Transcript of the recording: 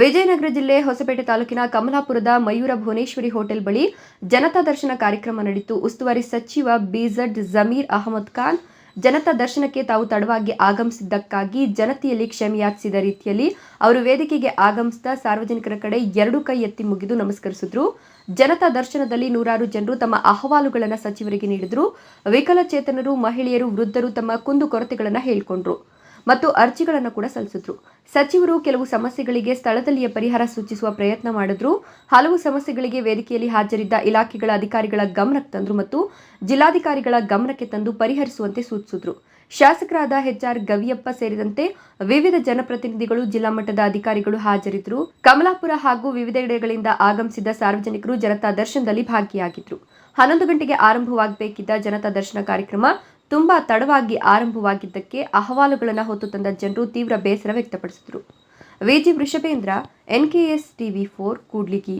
ವಿಜಯನಗರ ಜಿಲ್ಲೆ ಹೊಸಪೇಟೆ ತಾಲೂಕಿನ ಕಮಲಾಪುರದ ಮಯೂರ ಭುವನೇಶ್ವರಿ ಹೋಟೆಲ್ ಬಳಿ ಜನತಾ ದರ್ಶನ ಕಾರ್ಯಕ್ರಮ ನಡೆಯಿತು. ಉಸ್ತುವಾರಿ ಸಚಿವ ಬಿಜಡ್ ಜಮೀರ್ ಅಹಮದ್ ಖಾನ್ ಜನತಾ ದರ್ಶನಕ್ಕೆ ತಾವು ತಡವಾಗಿ ಆಗಮಿಸಿದ್ದಕ್ಕಾಗಿ ಜನತೆಯಲ್ಲಿ ಕ್ಷಮೆಯಾಚಿಸಿದ ರೀತಿಯಲ್ಲಿ ಅವರು ವೇದಿಕೆಗೆ ಆಗಮಿಸಿದ ಸಾರ್ವಜನಿಕರ ಕಡೆ ಎರಡು ಕೈ ಎತ್ತಿ ಮುಗಿದು ನಮಸ್ಕರಿಸಿದ್ರು. ಜನತಾ ದರ್ಶನದಲ್ಲಿ ನೂರಾರು ಜನರು ತಮ್ಮ ಅಹವಾಲುಗಳನ್ನು ಸಚಿವರಿಗೆ ನೀಡಿದ್ರು. ವಿಕಲಚೇತನರು, ಮಹಿಳೆಯರು, ವೃದ್ಧರು ತಮ್ಮ ಕುಂದು ಕೊರತೆಗಳನ್ನು ಹೇಳಿಕೊಂಡ್ರು. ಮತ್ತು ಅರ್ಜಿಗಳನ್ನು ಕೂಡ ಸಲ್ಲಿಸಿದ್ರು. ಸಚಿವರು ಕೆಲವು ಸಮಸ್ಯೆಗಳಿಗೆ ಸ್ಥಳದಲ್ಲಿಯೇ ಪರಿಹಾರ ಸೂಚಿಸುವ ಪ್ರಯತ್ನ ಮಾಡಿದ್ರು. ಹಲವು ಸಮಸ್ಯೆಗಳಿಗೆ ವೇದಿಕೆಯಲ್ಲಿ ಹಾಜರಿದ್ದ ಇಲಾಖೆಗಳ ಅಧಿಕಾರಿಗಳ ಗಮನಕ್ಕೆ ತಂದ್ರು ಮತ್ತು ಜಿಲ್ಲಾಧಿಕಾರಿಗಳ ಗಮನಕ್ಕೆ ತಂದು ಪರಿಹರಿಸುವಂತೆ ಸೂಚಿಸಿದ್ರು. ಶಾಸಕರಾದ ಎಚ್ಆರ್ ಗವಿಯಪ್ಪ ಸೇರಿದಂತೆ ವಿವಿಧ ಜನಪ್ರತಿನಿಧಿಗಳು ಜಿಲ್ಲಾ ಮಟ್ಟದ ಅಧಿಕಾರಿಗಳು ಹಾಜರಿದ್ದರು. ಕಮಲಾಪುರ ಹಾಗೂ ವಿವಿಧೆಡೆಗಳಿಂದ ಆಗಮಿಸಿದ ಸಾರ್ವಜನಿಕರು ಜನತಾ ದರ್ಶನದಲ್ಲಿ ಭಾಗಿಯಾಗಿದ್ರು. ಹನ್ನೊಂದು ಗಂಟೆಗೆ ಆರಂಭವಾಗಬೇಕಿದ್ದ ಜನತಾ ದರ್ಶನ ಕಾರ್ಯಕ್ರಮ ತುಂಬಾ ತಡವಾಗಿ ಆರಂಭವಾಗಿದ್ದಕ್ಕೆ ಅಹವಾಲುಗಳನ್ನು ಹೊತ್ತು ತಂದ ಜನರು ತೀವ್ರ ಬೇಸರ ವ್ಯಕ್ತಪಡಿಸಿದರು. VG Vrishabhendra NKS TV four, Kudligi